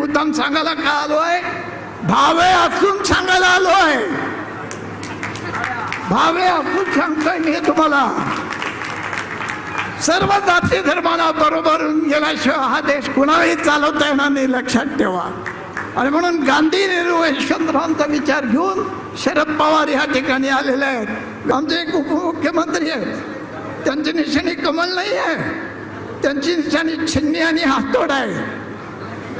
मुद्दाम सांगायला का आलोय? भावे असून सांगायला आलोय. भावे असून सांगतोय मी तुम्हाला. सर्व जाती धर्माला बरोबर गेल्याशिवाय हा देश कुणालाही चालवता येणार नाही लक्षात ठेवा. आणि म्हणून गांधी नेहरू यशवंतरावांचा विचार घेऊन शरद पवार ह्या ठिकाणी आलेले आहेत. आमचे एक उपमुख्यमंत्री आहेत. त्यांची निशाणी कमल नाही आहे. त्यांची निशाणी छिन्नी आणि हातोड आहे.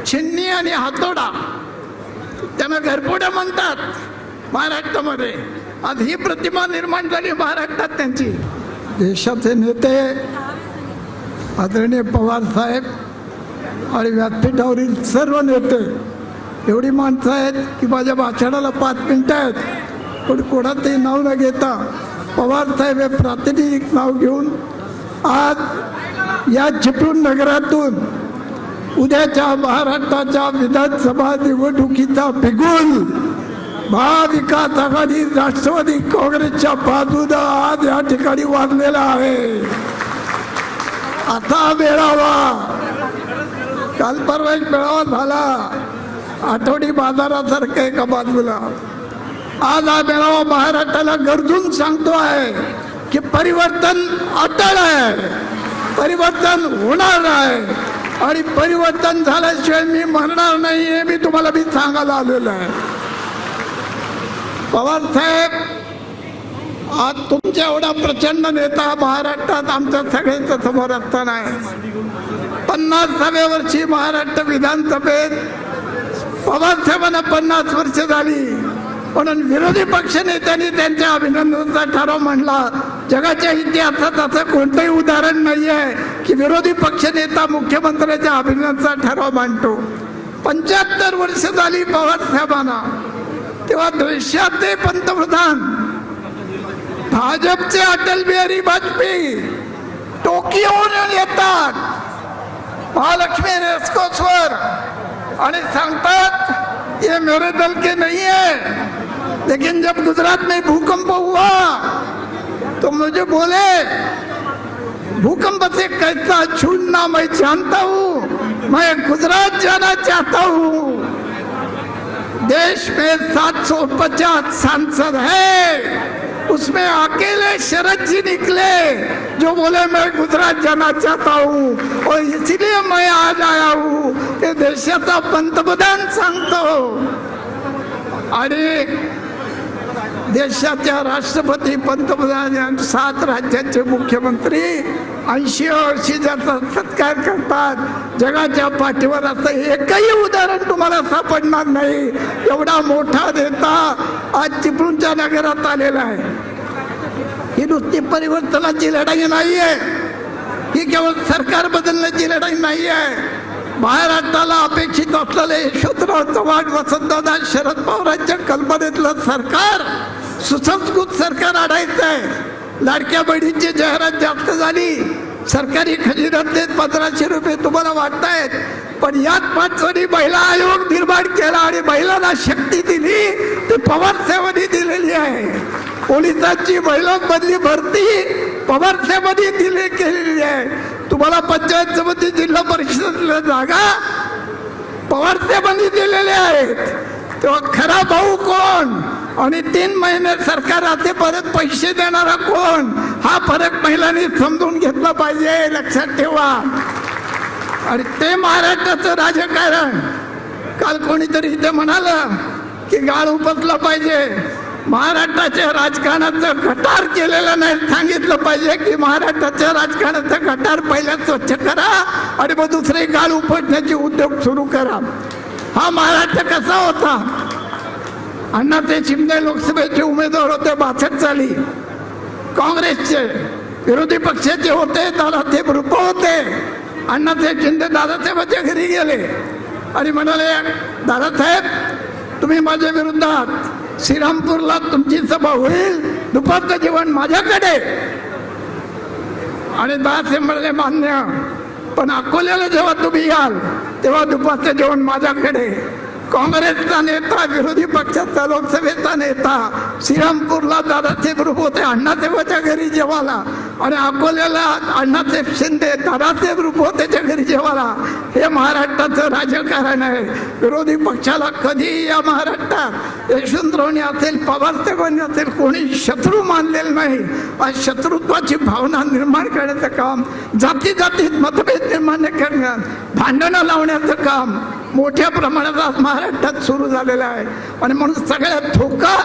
छिन्नी आणि हातोडा. त्यांना घरपोड्या म्हणतात महाराष्ट्रामध्ये. आज ही प्रतिमा निर्माण झाली महाराष्ट्रात त्यांची. देशाचे नेते आदरणीय पवार साहेब आणि व्यासपीठावरील सर्व नेते एवढी माणसं आहेत की माझ्या भाषणाला पाच मिनटं आहेत. पण कोणाचंही नाव न घेता पवार साहेब हे प्रातिनिधिक नाव घेऊन आज या चिपळूण नगरातून उद्याच्या महाराष्ट्राच्या विधानसभा निवडणुकीचा बिगुल महाविकास आघाडी राष्ट्रवादी काँग्रेसच्या बाजूनं आज या ठिकाणी वाढलेला आहे. आता मेळावा. काल परवा एक मेळावा झाला. आठवडी बाजारासारखं एका बाजूला. आज हा मेळावा महाराष्ट्राला गरजून सांगतो आहे की परिवर्तन अटळ आहे. परिवर्तन होणार आहे आणि परिवर्तन झाल्याशिवाय मी म्हणणार नाही हे मी तुम्हाला मी सांगायला आलेलो आहे. पवार साहेब आज तुमच्या एवढा प्रचंड नेता महाराष्ट्रात आमच्या सगळ्यांच्या समोर असताना आहे. पन्नासाव्या वर्षी महाराष्ट्र विधानसभेत पवार साहेबांना पन्नास वर्ष झाली. म्हणून विरोधी पक्ष नेत्यांनी त्यांच्या अभिनंदनाचा ठराव म्हणला जगाच्या इतिहासात असं कोणतंही उदाहरण नाही आहे की विरोधी पक्षनेता मुख्यमंत्र्याच्या अभिनंदनाचा ठराव मांडतो. पंच्याहत्तर वर्ष झाली पवार साहेबांना. तेव्हा ते पंतप्रधान भाजपचे अटल बिहारी वाजपेयी टोकियोहून येतात. महालक्ष्मी रेस्कोसवर आणि सांगतात ये मेरे दल के नहीं है लेकिन जब गुजरात में भूकंप हुआ तो मुझे बोले भूकंप से कैसा छूटना मैं जानता हूँ मैं गुजरात जाना चाहता हूँ देश में 750 सांसद है उसमें अकेले शरद जी निकले जो बोले मैं गुजरात जाना चाहता हूँ और इसलिए मैं आज आया हूँ कि देशाचा पंतप्रधान सांगतो. आणि देशाच्या राष्ट्रपती पंतप्रधान आणि सात राज्याचे मुख्यमंत्री ऐंशी वर्षी ज्याचा सत्कार करतात जगाच्या पाठीवर असं एकही उदाहरण तुम्हाला सापडणार नाही. एवढा मोठा नेता आज चिपळूणच्या नगरात आलेला आहे. ही नुसती परिवर्तनाची लढाई नाही आहे ही केवळ सरकार बदलण्याची लढाई नाही आहे महाराष्ट्राला अपेक्षित असलेले यशवंतराव चव्हाण वसंतदादा शरद पवारांच्या कल्पनेतलं सरकार सुसंस्कृत सरकार आणायचं आहे लाडक्या बहिणींची जाहिरात जास्त झाली. सरकारी खजिन्यातले पंधराशे रुपये तुम्हाला वाटतायत. पण याच पाचवणी महिला आयोग निर्माण केला आणि महिलांना शक्ती दिली ती पवार दिलेली आहे. पोलिसांची महिलांमधली भरती पवार साहेबांनी दिली केलेली आहे. तुम्हाला पंचायत समिती जिल्हा परिषदेतल्या जागा पवार साहेबांनी दिलेल्या आहेत. तेव्हा खरा भाऊ कोण? आणि तीन महिने सरकार आते परत पैसे देणारा कोण? हा फरक महिलांनी समजून घेतला पाहिजे लक्षात ठेवा. आणि ते महाराष्ट्राचं राजकारण. काल कोणीतरी इथे म्हणालं की गाळ उपसला पाहिजे. महाराष्ट्राच्या राजकारणाचं गटार केलेलं नाही. सांगितलं पाहिजे की महाराष्ट्राच्या राजकारणाचं गटार पहिल्या स्वच्छ करा आणि मग दुसरे गाळ उपटण्याचे उद्योग सुरू करा. हा महाराष्ट्र कसा होता? अण्णा ते शिंदे लोकसभेचे उमेदवार होते बासष्ट साली काँग्रेसचे विरोधी पक्षाचे होते दादासाहेब रुप होते. अण्णासाहेब शिंदे दादासाहेबांच्या घरी गेले. आणि म्हणाले दादासाहेब तुम्ही माझ्या विरोधात श्रीरामपूरला तुमची सभा होईल. दुपारचं जेवण माझ्याकडे. आणि दादासाहेब म्हणले मान्य पण अकोल्याला जेव्हा तुम्ही याल तेव्हा दुपारचं जेवण माझ्याकडे. काँग्रेसचा नेता विरोधी पक्षाचा लोकसभेचा नेता श्रीरामपूरला दादाचे ग्रुप होते अण्णादेवाच्या घरी जेवाला आणि अकोल्याला अण्णासाहेब शिंदे दादासाहेब रूप त्याच्या घरी जेवाला हे महाराष्ट्राचं राजकारण आहे. विरोधी पक्षाला कधीही या महाराष्ट्रात यशवंतरावणी असेल पवारसाहेबांनी असेल कोणी शत्रू मानलेलं नाही. आणि शत्रुत्वाची भावना निर्माण करण्याचं काम जाती जातीत मतभेद निर्माण करण्यात भांडणं लावण्याचं काम मोठ्या प्रमाणात आज महाराष्ट्रात सुरू झालेलं आहे. आणि म्हणून सगळ्यात धोका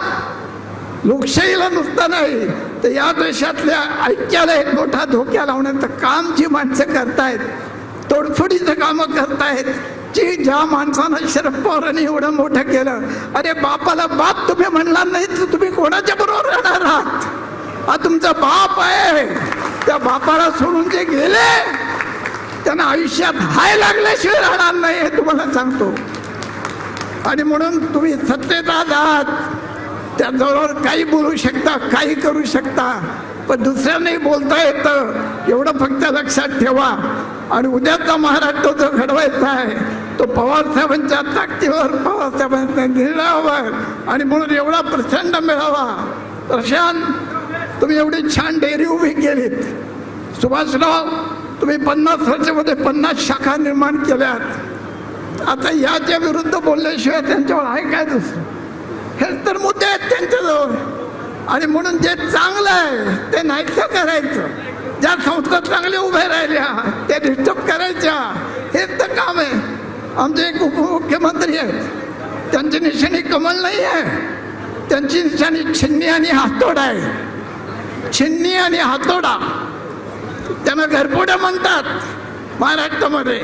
लोकशाहीला नुसता नाही तर या देशातल्या ऐक्याला एक मोठा धोक्या लावण्याचं काम जी माणसं करतायत तोडफोडीचं कामं करतायत जी ज्या माणसानं शरद पवारांनी एवढं मोठं केलं अरे बापाला बाप तुम्ही म्हणणार नाही तर तुम्ही कोणाच्या बरोबर राहणार आहात? हा तुमचा बाप आहे. त्या बापाला सोडून जे गेले त्यांना आयुष्यात हाय लागल्याशिवाय राहणार नाही हे तुम्हाला सांगतो. आणि म्हणून तुम्ही सत्तेत आहात त्याजवळ काही बोलू शकता काही करू शकता पण दुसऱ्यांनाही बोलता येतं. एवढं फक्त लक्षात ठेवा. आणि उद्याचा महाराष्ट्र जो घडवायचा आहे तो पवार साहेबांच्या ताकदीवर पवारसाहेबांच्या निर्णयावर आणि म्हणून एवढा प्रचंड मिळावा. प्रशांत तुम्ही एवढी छान डेअरी उभी केलीत. सुभाषराव तुम्ही पन्नास वर्षामध्ये पन्नास शाखा निर्माण केल्यात. आता याच्या विरुद्ध बोलल्याशिवाय त्यांच्यावर आहे काय दुसरं? हेच तर मुद्दे आहेत त्यांच्याजवळ. आणि म्हणून जे चांगलं आहे ते नाहीचं करायचं. ज्या संस्था चांगल्या उभ्या राहिल्या त्या डिस्टर्ब करायच्या. हेच तर काम आहे. आमचे एक उपमुख्यमंत्री आहेत. त्यांची निशाणी कमल नाही आहे. त्यांची निशाणी छिन्नी आणि हातोडा आहे. छिन्नी आणि हातोडा. त्यांना घरपोड्या म्हणतात महाराष्ट्रामध्ये.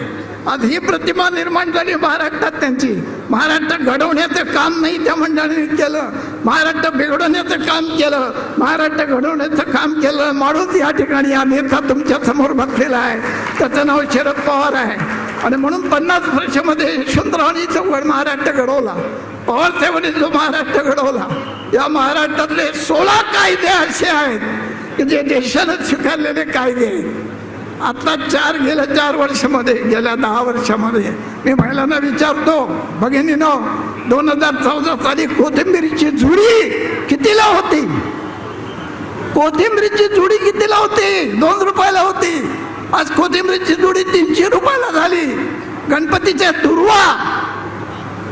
आज ही प्रतिमा निर्माण झाली महाराष्ट्रात त्यांची. महाराष्ट्र घडवण्याचं काम नाही त्या मंडळाने केलं. महाराष्ट्र बिघडवण्याचं काम केलं. महाराष्ट्र घडवण्याचं काम केलं. माणूस या ठिकाणी हा नेता तुमच्यासमोर बसलेला आहे. त्याचं नाव शरद पवार आहे. आणि म्हणून पन्नास वर्षामध्ये यशवंतरावांनी चौघड महाराष्ट्र घडवला पवार साहेबांनी जो महाराष्ट्र घडवला या महाराष्ट्रातले सोळा कायदे असे आहेत की जे देशानं स्वीकारलेले कायदे आहेत. आता चार गेल्या चार वर्षामध्ये गेल्या दहा वर्षामध्ये. मी महिलांना विचारतो भगिनीनो दोन हजार चौदा साली कोथिंबीरची जुडी कितीला होती? कोथिंबीरची जुडी कितीला होती? दोन रुपयाला होती. आज कोथिंबीरची जुडी तीनशे रुपयाला झाली. गणपतीच्या दुर्वा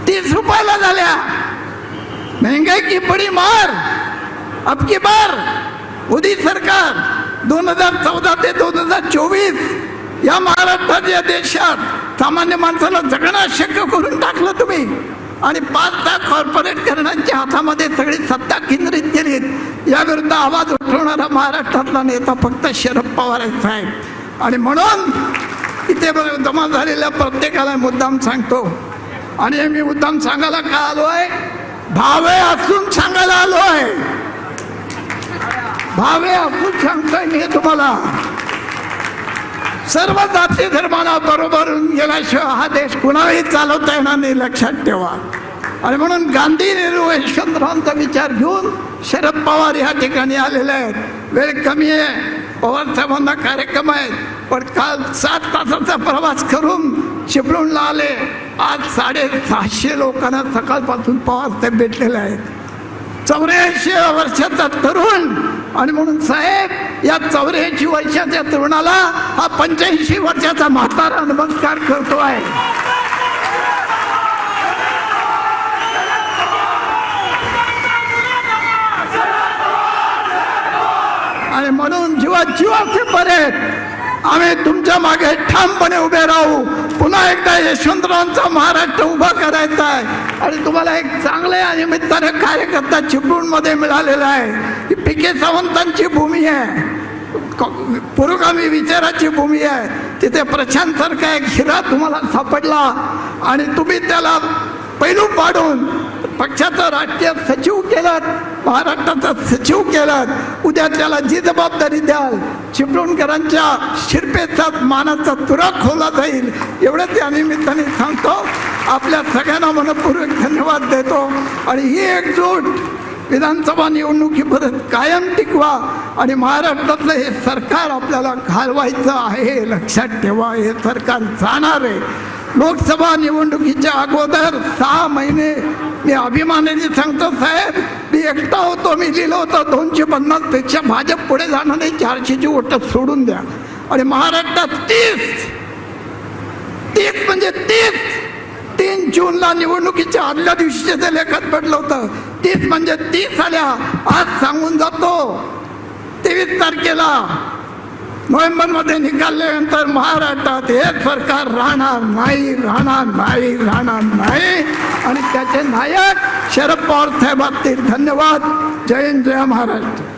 तीस रुपयाला झाल्या. महंगाई की बडी मार अबकी बार मोदी सरकार दोन हजार चौदा ते दोन हजार चोवीस या महाराष्ट्रात या देशात सामान्य माणसाला जगणं शक्य करून टाकलं तुम्ही. आणि पाच लाख कॉर्पोरेट करण्यांच्या हातामध्ये सगळी सत्ता केंद्रित केली. याविरुद्ध आवाज उठवणारा महाराष्ट्रातला नेता फक्त शरद पवार आहे साहेब. आणि म्हणून इथे जमा झालेल्या प्रत्येकाला मुद्दाम सांगतो. आणि मी मुद्दाम सांगायला का आहे भावे असून सांगायला आलो आहे भावे असून सांगताय मी तुम्हाला. सर्व जाती धर्माला बरोबर गेल्याशिवाय हा देश कुणालाही चालवता येणार नाही लक्षात ठेवा. आणि म्हणून गांधी नेहरू यशवंतरावांचा विचार घेऊन शरद पवार या ठिकाणी आलेले आहेत. वेळ कमी आहे पवार साहेबांना कार्यक्रम आहेत. पण काल सात तासाचा प्रवास करून चिपळूणला आले. आज साडे सहाशे लोकांना सकाळपासून पवार साहेब भेटलेले आहेत. चौऱ्याऐंशी वर्षाचा तरुण. आणि म्हणून साहेब या चौऱ्याऐंशी वर्षाच्या तरुणाला हा पंच्याऐंशी वर्षाचा म्हातारा नमस्कार करतो आहे. आणि म्हणून जीवा जीवाचे पर्यंत आम्ही तुमच्या मागे ठामपणे उभे राहू. पुन्हा एकदा यशवंतरावांचा महाराष्ट्र उभा करायचा आहे. आणि तुम्हाला एक चांगले निमित्ताने कार्यकर्ता चिपळूणमध्ये मिळालेला आहे. ही पिके सावंतांची भूमी आहे. पुरोगामी विचाराची भूमी आहे. तिथे प्रशांत सारखा एक हिरा तुम्हाला सापडला. आणि तुम्ही त्याला पैलू पाडून पक्षाचा राष्ट्रीय सचिव केलात महाराष्ट्राचा सचिव केलात उद्या त्याला जी जबाबदारी द्याल. चिपळूणकरांच्या शिरपेचा मानाचा तुरा खोला जाईल. एवढं त्या निमित्ताने सांगतो. आपल्या सगळ्यांना मनपूर्वक धन्यवाद देतो. आणि ही एकजूट विधानसभा निवडणुकीपर्यंत कायम टिकवा आणि महाराष्ट्रातलं हे सरकार आपल्याला घालवायचं आहे लक्षात ठेवा. हे सरकार जाणार आहे. लोकसभा निवडणुकीच्या अगोदर सहा महिने मी अभिमानाने सांगतो साहेब मी एकटा होतो मी लिहिलं होतं दोनशे पन्नासपेक्षा भाजप पुढे जाणार नाही चारशेची ओट सोडून द्या. आणि महाराष्ट्रात तीस तीस म्हणजे तीस तीन जूनला निवडणुकीच्या आदल्या दिवशीचे ते लेखात पडलं होतं तीस म्हणजे तीस आल्या. आज सांगून जातो तेवीस तारखेला नोव्हेंबरमध्ये निघाल्यानंतर महाराष्ट्रात हे सरकार राहणार नाही राहणार नाही राहणार नाही. आणि त्याचे नायक शरद पवार साहेबांतील धन्यवाद. जय हिंद जय महाराष्ट्र.